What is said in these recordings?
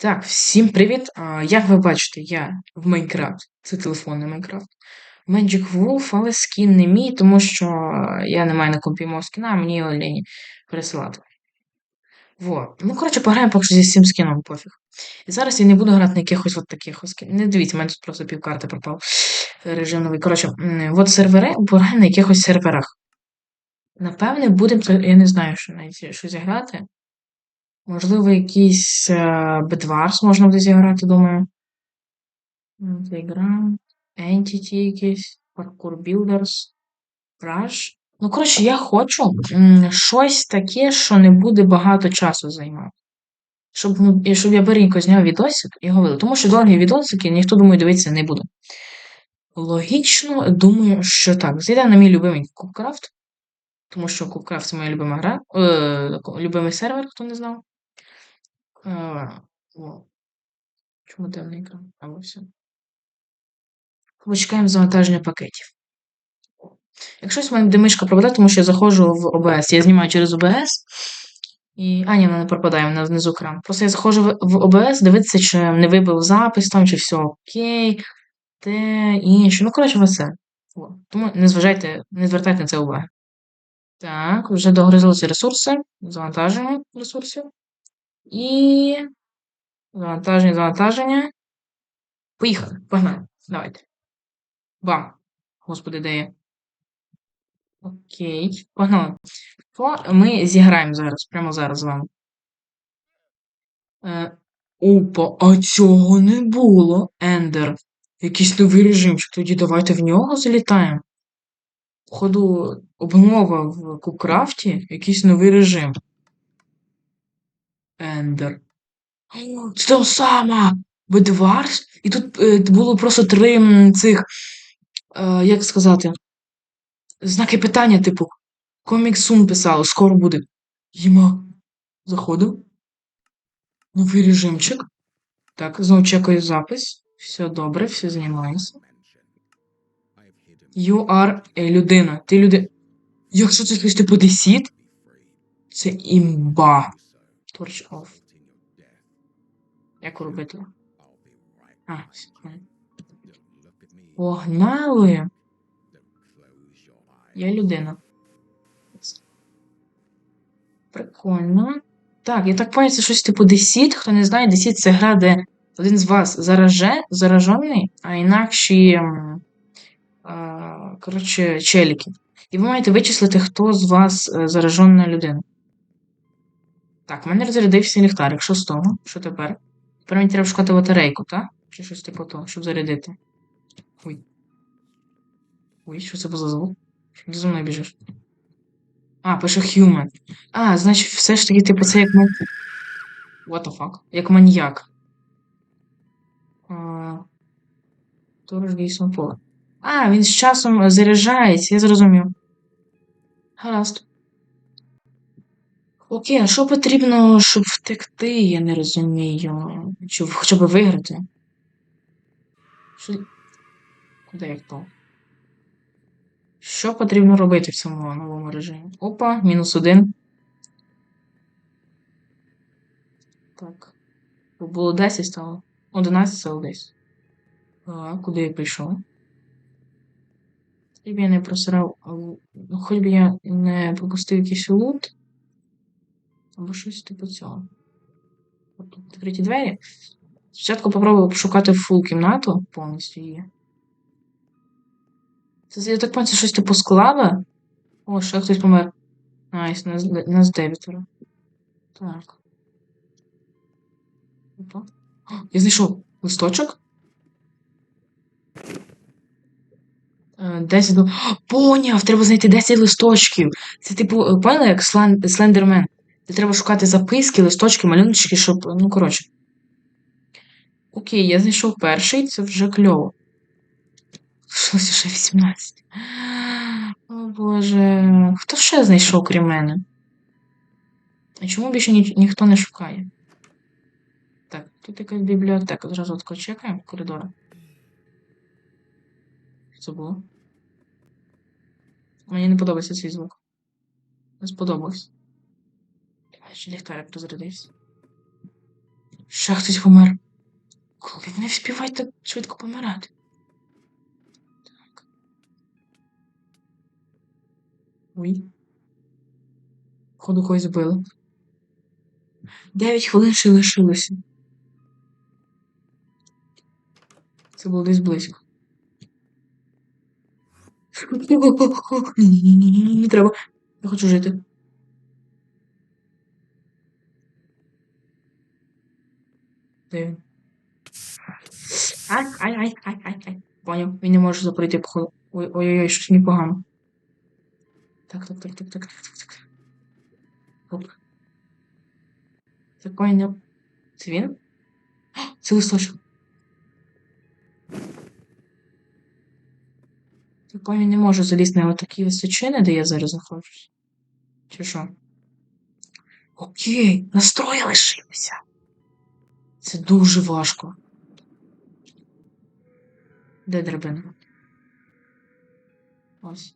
Так, всім привіт! А, Як ви бачите, я в Майнкрафт. Це телефонний Майнкрафт. Magic Wolf, але скін не мій, тому що я не маю на компі мого скіна, а мені його лінь пересилати. Во. Ну, коротше, пограємо поки що зі всім скіном, пофіг. І зараз я не буду грати на якихось от таких ось. Не дивіться, в мене тут просто півкарти пропав. Режим новий. Коротше, от сервери, пограємо на якихось серверах. Напевне, будемо, я не знаю, що навіть що зіграти. Можливо, якийсь е, Bedwars можна буде зіграти, думаю. Playground, Entity якийсь, Parkour Builders, Rush. Ну, коротше, я хочу щось таке, що не буде багато часу займати. Щоб, ну, і щоб я беренько зняв відосик і говорив. Тому що довгі відосики ніхто, думаю, дивитися не буде. Логічно, думаю, що так. Зайдемо на мій любимий Кубкрафт. Тому що Кубкрафт це моя любима гра. Е, любимий сервер, хто не знав. Е, о. Чому темний екран? Або все. Почекаємо завантаження пакетів. Якщо в мене буде мишка пропадає, тому що я заходжу в OBS. Я знімаю через OBS. І. А, ні, вона не пропадає, вона внизу екран. Просто я заходжу в OBS, дивитися, чи не вибив запис там, чи все окей, те інше. Ну, коротше, все. Тому не зважайте, не звертайте на це уваги. Так, вже догрузилися ресурси. Завантаження ресурсів. І. Завантаження, завантаження. Поїхали. Погнали. Давайте. Бам. Господи, де? Окей. Погнали. Ми зіграємо зараз, прямо зараз з вами. Е, Опа, а цього не було. Ендер. Якийсь новий режимчик. Тоді давайте в нього залітаємо. Походу, обнова в Кукрафті, якийсь новий режим. Ендер. О, Це саме! Бедварс? І тут е, було просто три м, цих. Е, як сказати? Знаки питання, типу. Комік Сун писало, скоро буде. Їма. Заходив. Новий режимчик. Так, знову чекаю запис. Все добре, все знімається. You are a людина. Ти людина. Якщо це щось типу десіт, це імба. Torch off. Як робити? А. Погнали! Я людина. Прикольно. Так, я так це щось типу Десіт. Хто не знає, Десіт це гра, де один з вас зараже, заражений, а інакші. коротше, челіки. І ви маєте вичислити, хто з вас е, заражена людина. Так, в мене розрядився ліхтарик. Що з того? Що тепер? Тепер мені треба шукати батарейку, так? Чи щось типу того, щоб зарядити. Ой. Ой, що це було за звук? Що ти за мною біжиш? А, пише human. А, значить, все ж таки, типу, це як ман... What the fuck? Як маньяк. Торож Гейсон поле. А, він з часом заряджається, я зрозумів. Гаразд. Окей, а що потрібно, щоб втекти, я не розумію. Хоча б виграти? Що... Куди як то? Що потрібно робити в цьому новому режимі? Опа, мінус один. Так. Було 10 стало. 11 стало десь. А, куди я прийшов? Хоч би я не просирав. Ну, хоч би я не пропустив якийсь лут. Або щось типу цього. Тут відкриті двері. Спочатку попробую пошукати фул кімнату повністю її. Це, я так пам'ятаю, щось типу склада. О, ще хтось помер. Найс, нас, дев'ятеро. Так. Опа. Я знайшов листочок. Е, 10 Поняв! Треба знайти 10 листочків. Це типу, е, поняли, як слен... слендермен. Це треба шукати записки, листочки, малюночки, щоб. Ну, коротше. Окей, я знайшов перший, це вже кльово. Щось ще 18. О Боже. Хто ще знайшов, крім мене? А чому більше ні... ніхто не шукає? Так, тут якась бібліотека. Зразу тако чекаємо коридор. Що це було? Мені не подобається цей звук. Не сподобався. Ще ліхтарик розрядився. Ще хтось помер. Коли вони вспівають так швидко помирати? Так. Ой. Ходу когось збили. Дев'ять хвилин ще лишилося. Це було десь близько. Ні-ні-ні, не треба. Я хочу жити. Де він? Ай, ай, ай, ай, ай, ай. Поняв, він не може заприйти походу. Ой, ой-ой, щось мені погано. Так, так, так, так, так, так, так, так. Оп. Це поняв. Це він? Це листочок. Це поняв не може залізти на такі височини, де я зараз знаходжусь. Чи що? Окей, настрої лишилися. Це дуже важко. Де драбина? Ось.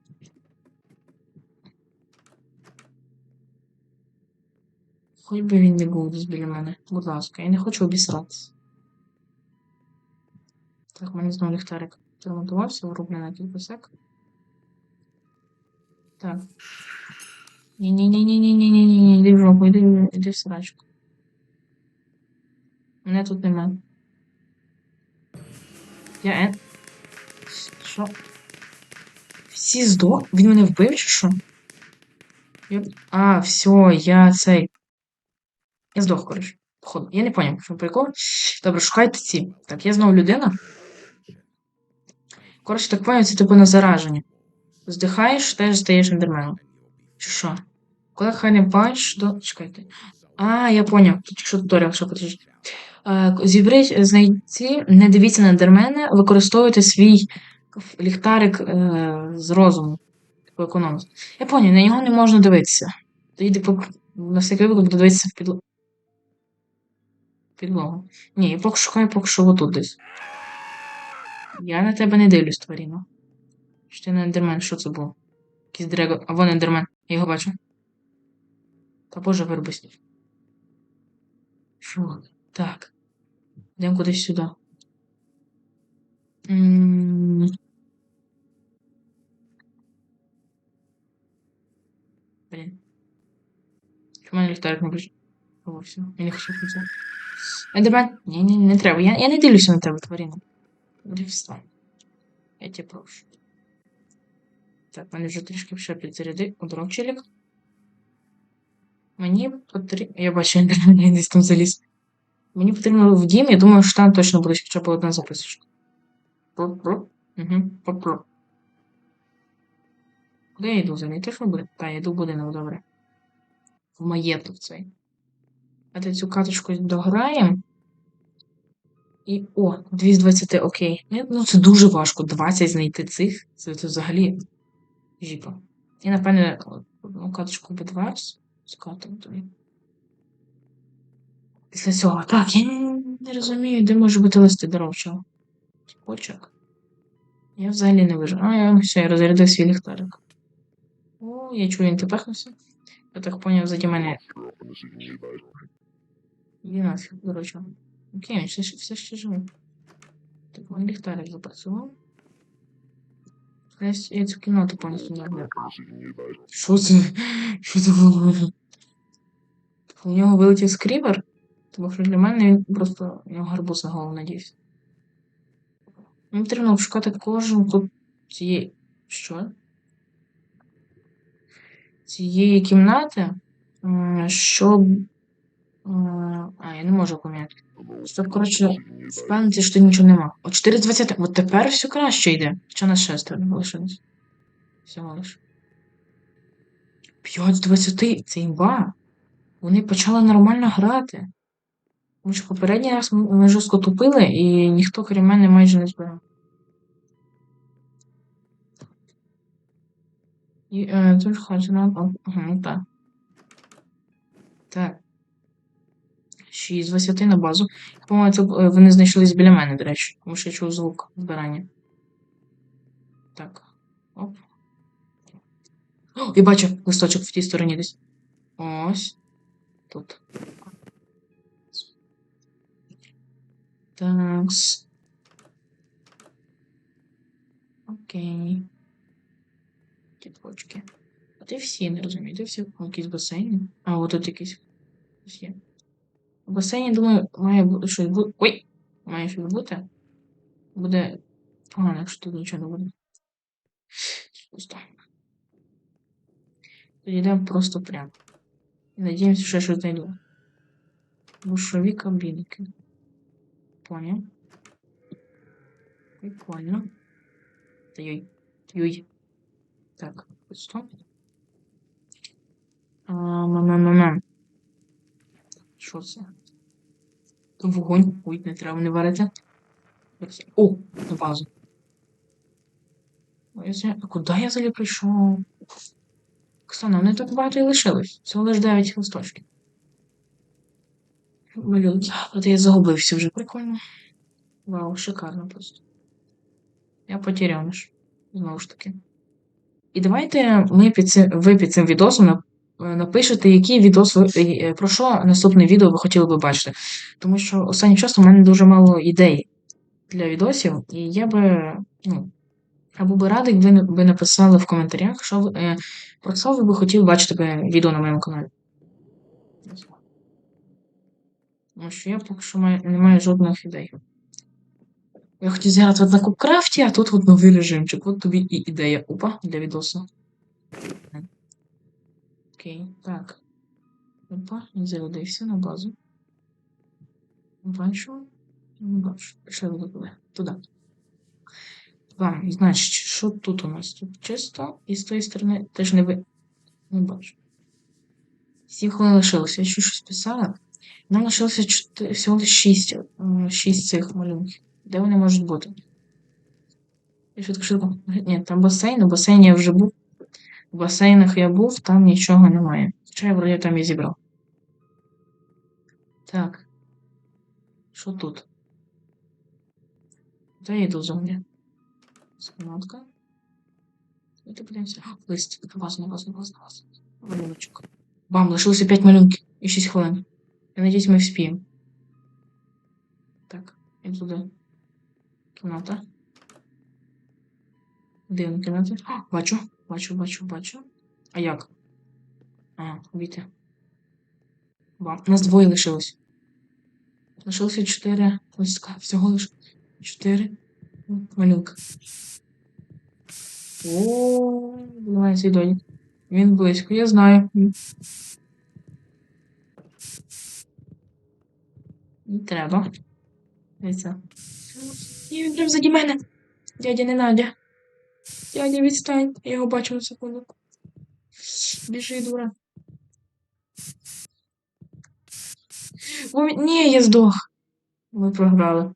Хоч би він не був десь біля мене. Будь ласка, я не хочу обісратися. Так, в мене знову ліхтарик зремонтувався, вироблений кілька сек. Так. Ні-ні-ні-ні-ні-ні-ні-ні, йди в жопу, йди, йди в срачку. Мене тут нема. Я е. Що? Всі здох? Він мене вбив чи що? Я... А, все, я цей. Я здох, коротше. Походу. Я не поняв, що прикол. Добре, шукайте ці. Так, я знову людина. Коротше, так поняв, це типу на зараження. Здихаєш, теж стаєш ендерменом. Чи що? Коли хай не бачиш, то. Чекайте. А, я поняв. Тут якщо туторіал, що подожди. Е, Зібріть, знайти, не дивіться на ендермена, використовуйте свій ліхтарик е, з розуму. Типу економити. Я поняв, на нього не можна дивитися. Тоді, типу, на всякий випадок буду дивитися в підлогу. Підлогу. Ні, я поки шукаю, поки що отут десь. Я на тебе не дивлюсь, тваріно. Що ти не ендермен, що це було? Якийсь драго. А вон ендермен. Я його бачу. Та боже, вирубись. Що? Так. Йдемо кудись сюди. М, Блін. Чому в мене ліхтарик не включив? О, все. Я не хочу включати. Ендермен. Ні, ні, не треба. Я, я не дивлюся на тебе, тварина. Іди встань. Я тебе прошу. Так, в мене вже трішки ще підзаряди. Удрав челік. Мені потрібно. Я бачу, ендермен, я десь там заліз. Мені потрібно в дім, я думаю, що там точно буде хоча б одна записочка. Угу. Куди я йду? Замітиш будинок? Так, я йду в будинок, добре. В маєток цей. Давайте цю каточку дограємо. І. О, 2 з 20, окей. Ну, Ну, це дуже важко. 20 знайти цих. Це, це взагалі жіпа. І, напевне, одну каточку B2 скатимо тобі. Після цього. Так, я не, розумію, де може бути листи дорожчого. Почок. Я взагалі не вижу. А, я все, я розрядив свій ліхтарик. О, я чую, він тепехнувся. Я так поняв, заді мене. Іди нафіг, дорожчого. Окей, він все, все ще живе. Так, він ліхтарик запрацював. Я, цю кімнату повністю не. Що це? Що це було? У нього вилетів скрібер, тому що для мене він просто у нього гарбуз на голову надівся. Мені потрібно обшукати кожен тут цієї. Що? Цієї кімнати, щоб. А, я не можу поміняти. Щоб, коротше, впевнитися, що нічого нема. О, 4 з 20. От тепер все краще йде. Що на шестеро лишилось? Всього лиш. 5 з 20. Це імба. Вони почали нормально грати. Тому що попередній раз ми жорстко тупили, і ніхто крім мене майже не збирав. І е, тут хоче нам. Ага, так. Так. 6 з 20 на базу. По-моєму, це е, вони знайшлись біля мене, до речі, тому що я чув звук збирання. Так. Оп. О, я бачу листочок в тій стороні десь. Ось. Тут. Такс. Окей. Тіпочки. А ти всі не розумію, ти всі О, якісь басейни. А, от тут якийсь щось є. В басейні, думаю, має бути щось бути. Ой! Має щось бути. Буде погано, якщо тут нічого не буде. Пусто. Тоді йдемо просто прямо. І надіємося, що я щось знайду. Душові кабінки. Поняв. Прикольно. Та йой. Йой. Так, пусто. А, мама. Що це? Вогонь. Ой, не треба не варити. О, на базу. А куди я взагалі прийшов? Оксана, вони так багато і лишилось. Всього лиш 9 листочків. Малюнки. От я загубився вже, прикольно. Вау, шикарно просто. Я потеряныш. Знову ж таки. І давайте ми під цим, ви під цим відосом е, напишете, який відос ви, е, про що наступне відео ви хотіли би бачити. Тому що останнім часом у мене дуже мало ідей для відосів, і я би, ну, я був би радий, якби ви написали в коментарях, що ви, е, про що ви би хотіли бачити відео на моєму каналі. Тому що я поки що маю, не маю жодних ідей. Я хотів зіграти в крафті, а тут от новий режимчик. От тобі і ідея. Опа, для відосу. Окей, так. Опа, він зарядився на базу. Бачу. Не бачу. Пішли туди. Туди. Так, значить, що тут у нас? Тут чисто, і з тої сторони теж не ви. Не бачу. Сім хвилин лишилося. Я ще щось писала. Нам лишилося чотири- всього лише шість, е, шість цих малюнків. Де вони можуть бути? Я швидко швидко. Ні, там басейн, у басейні я вже був. В басейнах я був, там нічого немає. Хоча я вроді там і зібрав. Так. Що тут? Де я йду зомбі? Сканатка. Давайте подивимося. А, Лист. Вас, вас, вас, вас. Малюночок. Бам, лишилося 5 малюнків і 6 хвилин. Я надіюсь, ми вспіємо. Так, і туди. Кімната. Дивна кімната. А, Бачу, бачу, бачу, бачу. А як? А, війти. Бам. Нас двоє лишилось. Лишилося 4 листка. Всього лише 4 малюнка. О, давай свій домик. Він близько, я знаю. Не треба. Дивіться. Ні, він прям заді мене. Дядя не Надя. Дядя, відстань. Я його бачу на секунду. Біжи, дура. О, ні, я здох. Ми програли.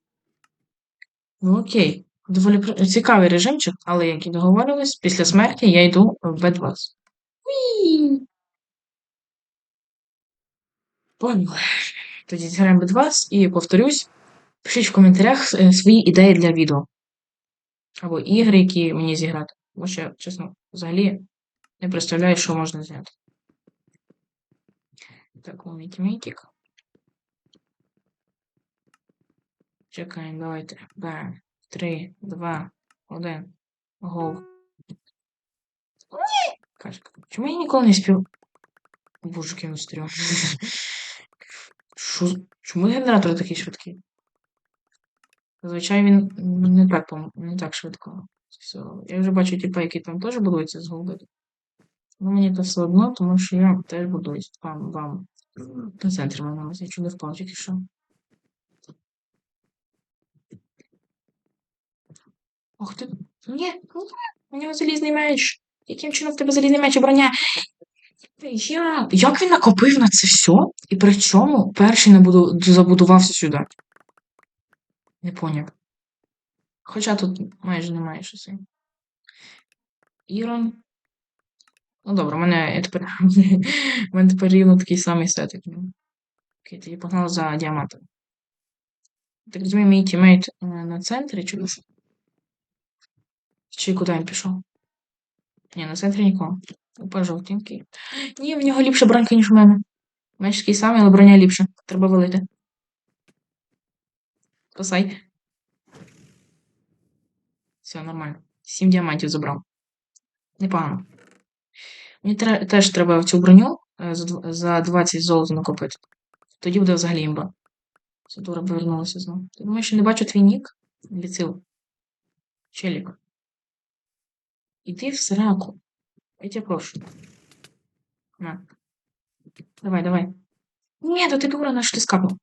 Ну окей. Доволі цікавий режимчик, але як і договорились, після смерті я йду в Б20. Уі! Поняли. Тоді зіграємо Б20 і повторюсь. Пишіть в коментарях е, свої ідеї для відео. Або ігри, які мені зіграти. Бо що, чесно, взагалі не представляю, що можна зняти. Так, мітімітік. Чекаємо, давайте. Б. 3, 2, 1. Гол. Ні! Каже, чому я ніколи не спів. Боже, який стрьом. Що? Чому генератор такий швидкий? Зазвичай він не так, не так швидко. Все. Я вже бачу типа, які там теж будуються з голоду. Ну мені це все одно, тому що я теж будуюсь. Вам, вам. На центрі мене я не впав, тільки що. Ох ти. Ні, у нього залізний меч. Яким чином в тебе залізний меч і броня? Я... Як він накопив на це все? І при чому перший набуду... забудувався сюди? Не поняв. Хоча тут майже немає щось. Ірон. Ну добре, у мене тепер. У мене тепер рівно такий самий сет, як. Окей, тоді погнали за діамантом. Так розумію, мій тімейт е, на центрі чи? Чи куди він пішов? Ні, на центрі нікого. Опа, жовтенький. Ні, в нього ліпша бронька, ніж у мене. Меч такий самий, але броня ліпша. Треба валити. Спасай. Все, нормально. Сім діамантів забрав. Непогано. Мені теж треба в цю броню е, за за 20 золота накопити. Тоді буде взагалі імба. Сатура повернулася знову. Ти думаєш, що не бачу твій нік? Ліцил. Челік. Іди в сраку. Я тебе прошу. На. Давай, давай. Ні, то ти дура наш ти скапнув.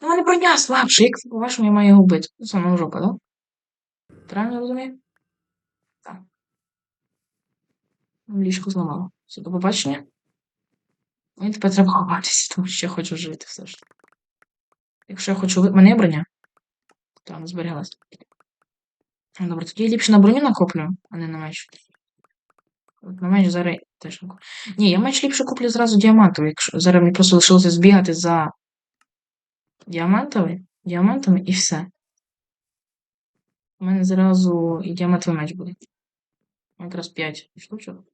У мене броня слабша, як по-вашому я маю його вбити. Ну, Саме жопа, да? Правильно розумію? Так. Ліжко зламало. Все, до побачення. Мені тепер треба ховатися, тому що я хочу жити все ж. Якщо я хочу. Мене броня? Там зберігалась. Ну, Добре, тоді я ліпше на броню накоплю, а не на меч. На меч зараз теж накоплю. Ні, я меч ліпше куплю зразу діамантовий, якщо зараз мені просто лишилося збігати за діамантовий, діамантами і все. У мене зразу і діамантовий меч буде. Якраз 5 штучок.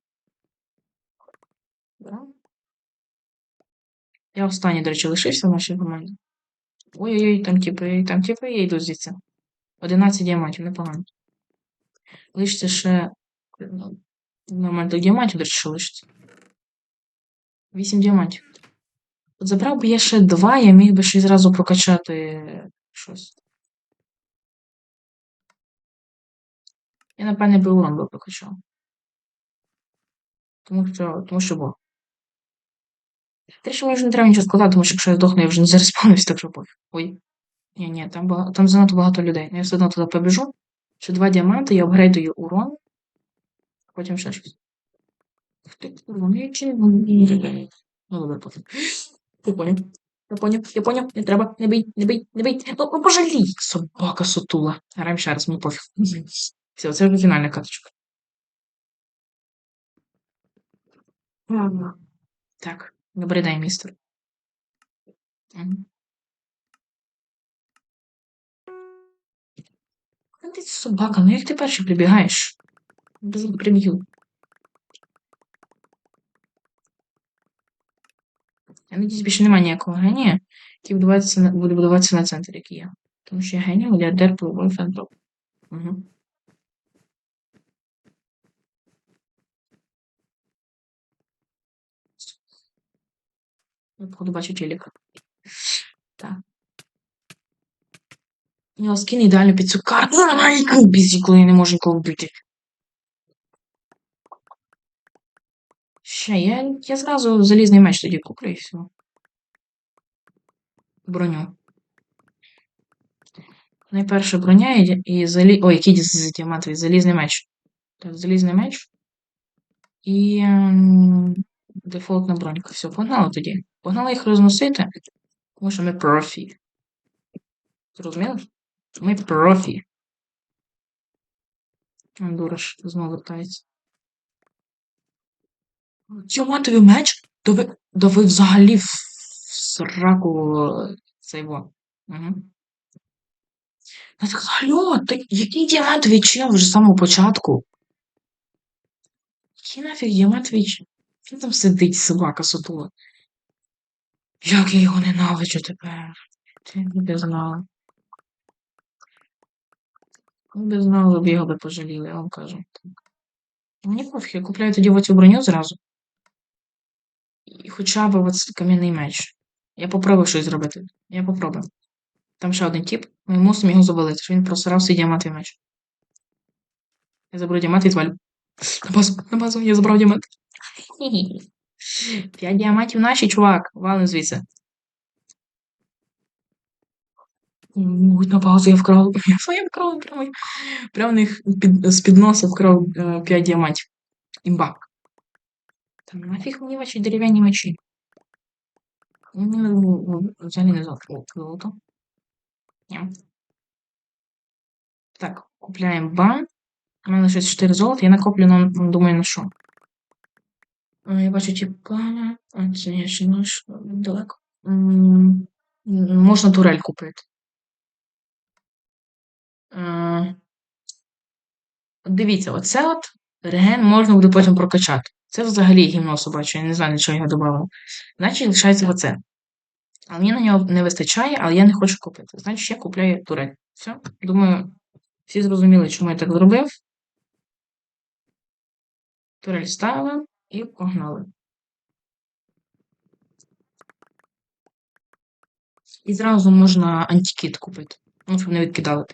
Я останній, до речі, лишився в нашій команді. Ой-ой-ой, там типи, там типи, я йду звідси. 11 діамантів, непогано. Лишиться ще. ну, Нормально, так діамантів, до речі, що лишиться. 8 діамантів. От забрав би я ще 2, я міг би ще зразу прокачати щось. Я, напевне, би урон би прокачав. Тому що, тому що бо. Що мені вже не треба нічого складати, тому що якщо я здохну, я вже не зареспавнюсь, так що пофіг. Ой. Ні, ні, там, бага... там занадто багато людей. Ну, Я все одно туди побіжу. Ще два діаманти, я апгрейдую урон. Потім ще щось. Ну Ну, добре. Я поняв. Я поняв, я поняв, не треба, не бий, не бий, не бий. Ну, ну пожалій, собака сутула. Граємо ще раз, мені пофіг. Все, це вже фінальна каточка. Так, добрий день, містер. Мгм. Ну ти собака, ну як ти перший прибігаєш? Приб'ю. Надіюсь, більше немає ніякого генія, який будуватися на, буде будуватися на центрі, як і я. Тому що я геній, мільярдер, пливой фантоп. Угу. Походу, бачу телека. У нього скін ідеально під цю карту. Ай, бізі, коли я не можу нікого вбити. Ще, я, я зразу залізний меч тоді куплю і все. Броню. Найперше броня і, і залі... Ой, який діамантовий, залізний меч. Так, залізний меч. І ем, дефолтна бронька. Все, погнали тоді. Погнали їх розносити, тому що ми профі. Зрозуміли? Ми профі. Он Дураш знову вертається. Діамантовий меч? Да ви, взагалі в сраку цей во. Угу. Так алло, ти який діамантовий чел вже з самого початку? Який нафіг діамантовий чел? Він там сидить, собака сутула. Як я його ненавиджу тепер. Ти не знала. Ви б знали, ви б його би пожаліли, я вам кажу. Мені пофіг, я купляю тоді оцю броню зразу. І хоча б оц кам'яний меч. Я попробую щось зробити. Я попробую. Там ще один тип, ми мусимо його завалити, що він просрав свій діамантовий меч. Я заберу діамант і звалю. На базу, на базу, я забрав діамант. П'ять діамантів наші, чувак. Валим звідси. Ой, на базу я вкрав. Що я вкрав? Прямо, прямо в них під, з-під носа вкрав е, 5 діамантів. Імба. Там нафіг мені ваші дерев'яні мечі. Мені ну, ну, взагалі не золото. О, золото. Ням. Так, купляємо бан. У мене щось 4 золота, я накоплю, на, думаю, на що. Е, Я бачу, типа. А, це я ще не ж далеко. М, м, Можна турель купити. Дивіться, оце от реген можна буде потім прокачати. Це взагалі гімно собаче, я не знаю, для чого його додавав. Значить, лишається оце. А мені на нього не вистачає, але я не хочу купити. Значить, я купляю турель. Все. Думаю, всі зрозуміли, чому я так зробив. Турель ставили і погнали. І зразу можна антикіт купити. Ну, щоб не відкидали.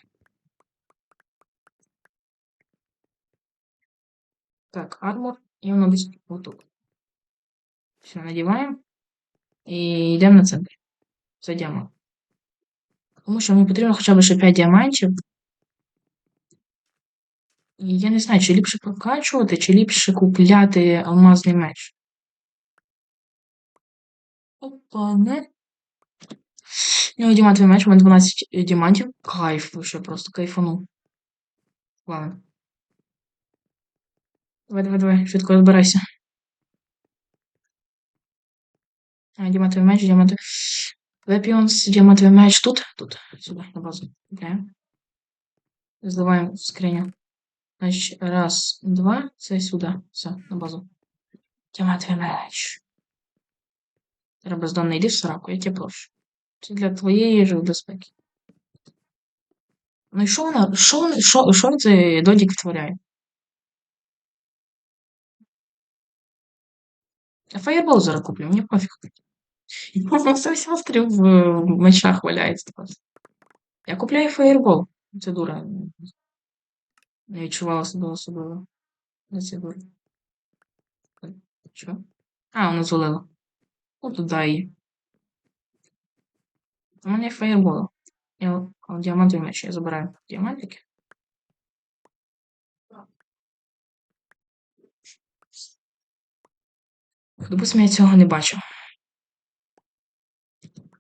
Так, армор. І десь отут. Все, надіваємо. І йдемо на центр. За діамант. Тому що мені потрібно хоча б ще 5 діамантів. І я не знаю, чи ліпше прокачувати, чи ліпше купляти алмазний меч. Опа, не. Ну, діамантовий меч, у мене 12 діамантів. Кайф, вообще просто кайфану. Ладно. Давай, давай, давай, швидко розбирайся. Діамантовий меч, діамантовий. Weapons, діамантовий меч тут, тут, сюди, на базу. Купляємо. Зливаємо в. Значить, раз, два, це сюди. Все, на базу. Діамантовий меч. Треба бездонний йди в сраку, я тебе прошу. Це для твоєї ж безпеки. Ну і що вона, що, що, що цей додік втворяє? Фаєрбол зараз куплю, мені пофіг. Все все стрів в мечах валяється просто. Я купляю фаєрбол. Це дура. Не відчувала себе особливо. Не це дура. Що? А, вона звалила. Ну, туди її. У мене є фаєрбол. Я о, діамантовий меч. Я забираю діамантики. Допустимо, я цього не бачу.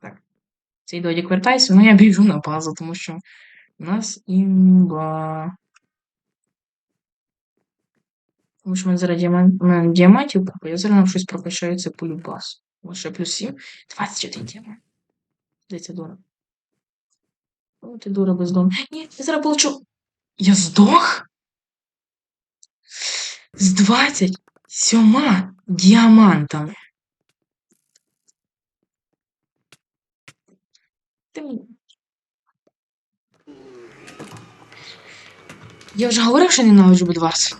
Так. Цей додік вертайся, ну я біжу на базу, тому що у нас імба. Тому що в мене зараз діамант, у мене діамантів купа, я зараз нам щось прокачаю, це полюбас. Лише плюс 7. 21 діамант. Де ця дура? О, ти дура бездомна. Ні, я зараз получу. Я здох? З 27 діамантами. Я вже говорив, що ненавиджу Бедварс.